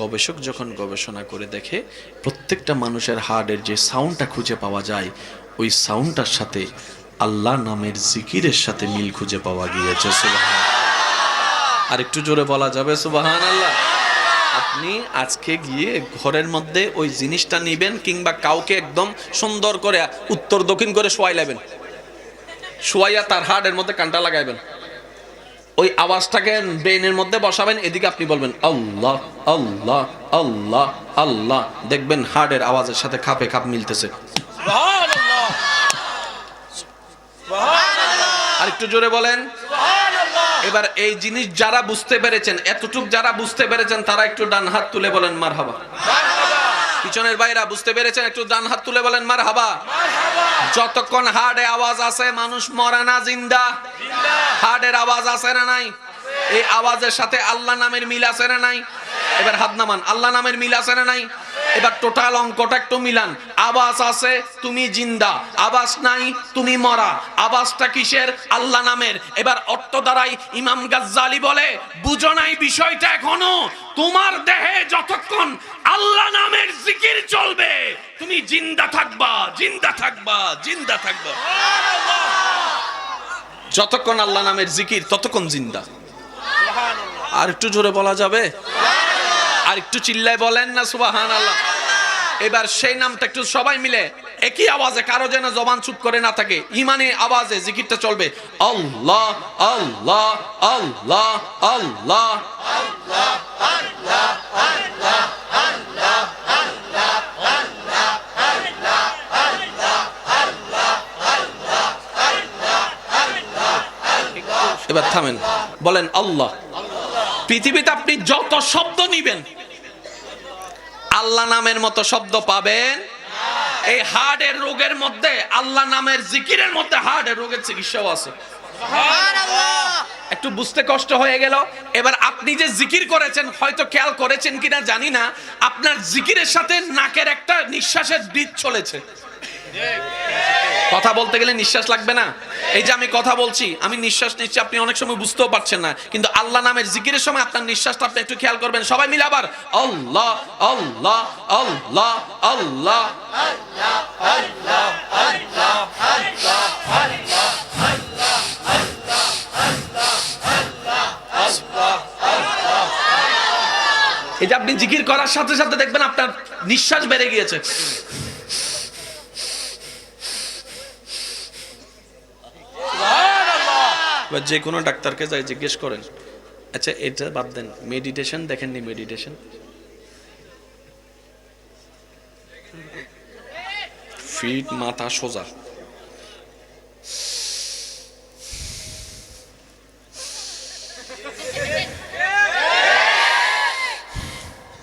গবেষক যখন গবেষণা করে দেখে, প্রত্যেকটা মানুষের হার্টের যে সাউন্ডটা খুঁজে পাওয়া যায়, ওই সাউন্ডটার সাথে আল্লাহ নামের জিকিরের সাথে মিল খুঁজে পাওয়া গিয়েছে। সুবাহান আর একটু জোরে বলা যাবে সুবাহান আল্লাহ আপনি আজকে গিয়ে ঘরের মধ্যে ওই জিনিসটা নিবেন কিংবা কাউকে একদম সুন্দর করে উত্তর দক্ষিণ করে শোয়াই নেবেন শোয়াইয়া তার হার্টের মধ্যে কানটা লাগাইবেন। ওই আওয়াজটাকে ব্রেনের মধ্যে বসাবেন এদিকে আপনি বলবেন আল্লাহ আল্লাহ আল্লাহ আল্লাহ। দেখবেন হার্টের আওয়াজের সাথে খাপে খাপ মিলতেছে। আর একটু জোরে বলেন। এবার এই জিনিস যারা বুঝতে পেরেছেন এতটুক যারা বুঝতে পেরেছেন তারা একটু ডান হাত তুলে বলেন মার হাবা পিছনের বাইরা বুঝতে পেরেছেন, একটু ডান হাত তুলে বলেন মার হাবা যতক্ষণ হার্ডে আওয়াজ আছে, মানুষ মরা না, জিন্দা। হার্ডের আওয়াজ আছে না নাই? এই আওয়াজের সাথে আল্লাহ নামের মিল আছে না নাই? এবার হাত নামান, আল্লাহ নামের মিল আছে না নাই? এবার টোটাল অঙ্কটা একটু মিলান। আওয়াজ আছে, তুমি জিন্দা। আওয়াজ নাই, তুমি মরা। আওয়াজটা কিসের? আল্লাহ নামের। এবার অর্থ দ্বারাই ইমাম গাজ্জালি বলে, বুঝো নাই বিষয়টা এখনও? তোমার দেহে যতক্ষণ আল্লাহ নামের জিকির চলবে, তুমি জিন্দা থাকবা জিন্দা থাকবা জিন্দা থাকবা। যতক্ষণ আল্লাহ নামের জিকির, ততক্ষণ জিন্দা। আর একটু জোরে বলা যাবে? আর একটু চিল্লায় বলেন না সুবাহান আল্লাহ এবার সেই নামটা একটু সবাই মিলে একই আওয়াজে, কারও যেন জবান চুপ করে না থাকে, ইমানে আওয়াজে জিকিরটা চলবে। আল্লাহ আল্লাহ আল্লাহ আল্লাহ। এবার থামেন। বলেন আল্লাহ। পৃথিবীতে আপনি যত শব্দ নিবেন আল্লাহ নামের মতো শব্দ পাবেন। এই হার্টের রোগের মধ্যে আল্লাহ নামের জিকিরের মধ্যে হার্টের রোগের চিকিৎসাও আছে। একটু বুঝতে কষ্ট হয়ে গেল। এবার আপনি যে জিকির করেছেন হয়তো খেয়াল করেছেন কিনা জানি না আপনার জিকিরের সাথে নাকের একটা নিঃশ্বাসের বীজ চলেছে। কথা বলতে গেলে নিঃশ্বাস লাগবে না এই যে আমি কথা বলছি আমি নিঃশ্বাস নিচ্ছি আপনি অনেক সময় বুঝতেও পারছেন না কিন্তু আল্লাহ নামের জিকিরের সময় আপনার নিঃশ্বাসটা আপনি একটু খেয়াল করবেন সবাই মিলে আবার আল্লাহ আল্লাহ আল্লাহ আল্লাহ এই যে আপনি জিকির করার সাথে সাথে দেখবেন আপনার নিঃশ্বাস বেড়ে গিয়েছে বা যে কোনো ডাক্তারকে যাই জিজ্ঞেস করেন আচ্ছা এটা বাদ দেন মেডিটেশন দেখেননি মেডিটেশন ফিট, মাথা সোজা।